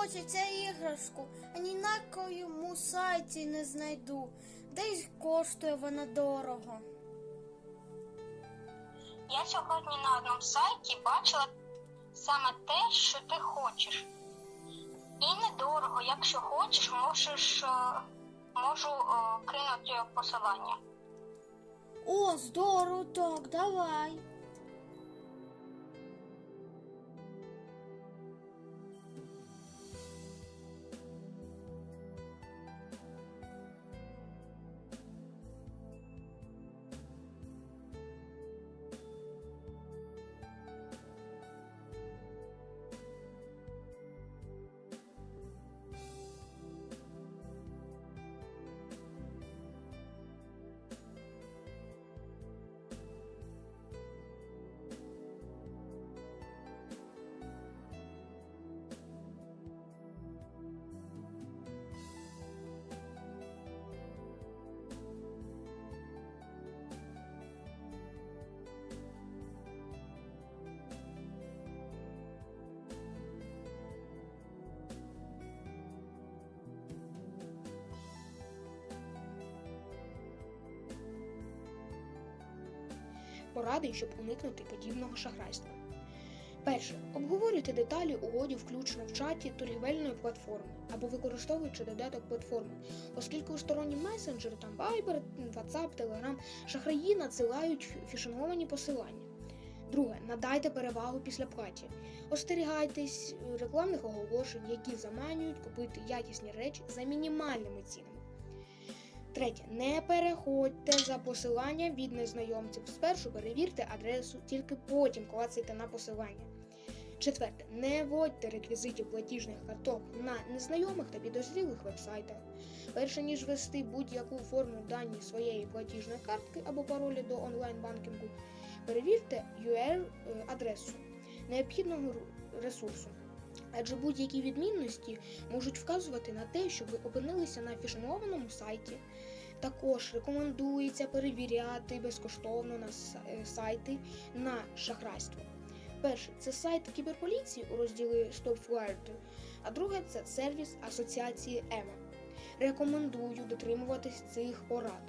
хочеться іграшку, а ні на якому сайті не знайду. Де й коштує вона дорого. Я сьогодні на одному сайті бачила саме те, що ти хочеш. І недорого, якщо хочеш, можеш, е, можу е, кинути посилання. О, здорово, так, давай. Поради, щоб уникнути подібного шахрайства. Перше. Обговорюйте деталі угоді включно в чаті торгівельної платформи або використовуючи додаток платформи, оскільки у сторонні месенджери, там Viber, WhatsApp, Telegram, шахраї надсилають фішинговані посилання. Друге, надайте перевагу після платі. Остерігайтесь рекламних оголошень, які заманюють купити якісні речі за мінімальними цінами. Третє. Не переходьте за посилання від незнайомців. Спершу перевірте адресу, тільки потім клацайте на посилання. Четверте. Не вводьте реквізитів платіжних карток на незнайомих та підозрілих вебсайтах. Перше ніж ввести будь-яку форму дані своєї платіжної картки або паролі до онлайн-банкінгу, перевірте URL-адресу необхідного ресурсу. Адже будь-які відмінності можуть вказувати на те, що ви опинилися на фішингованому сайті. Також рекомендується перевіряти безкоштовно на е, сайти на шахрайство. Перше це сайт кіберполіції у розділі StopFlirt, а друге це сервіс Асоціації ЕМА. Рекомендую дотримуватись цих порад.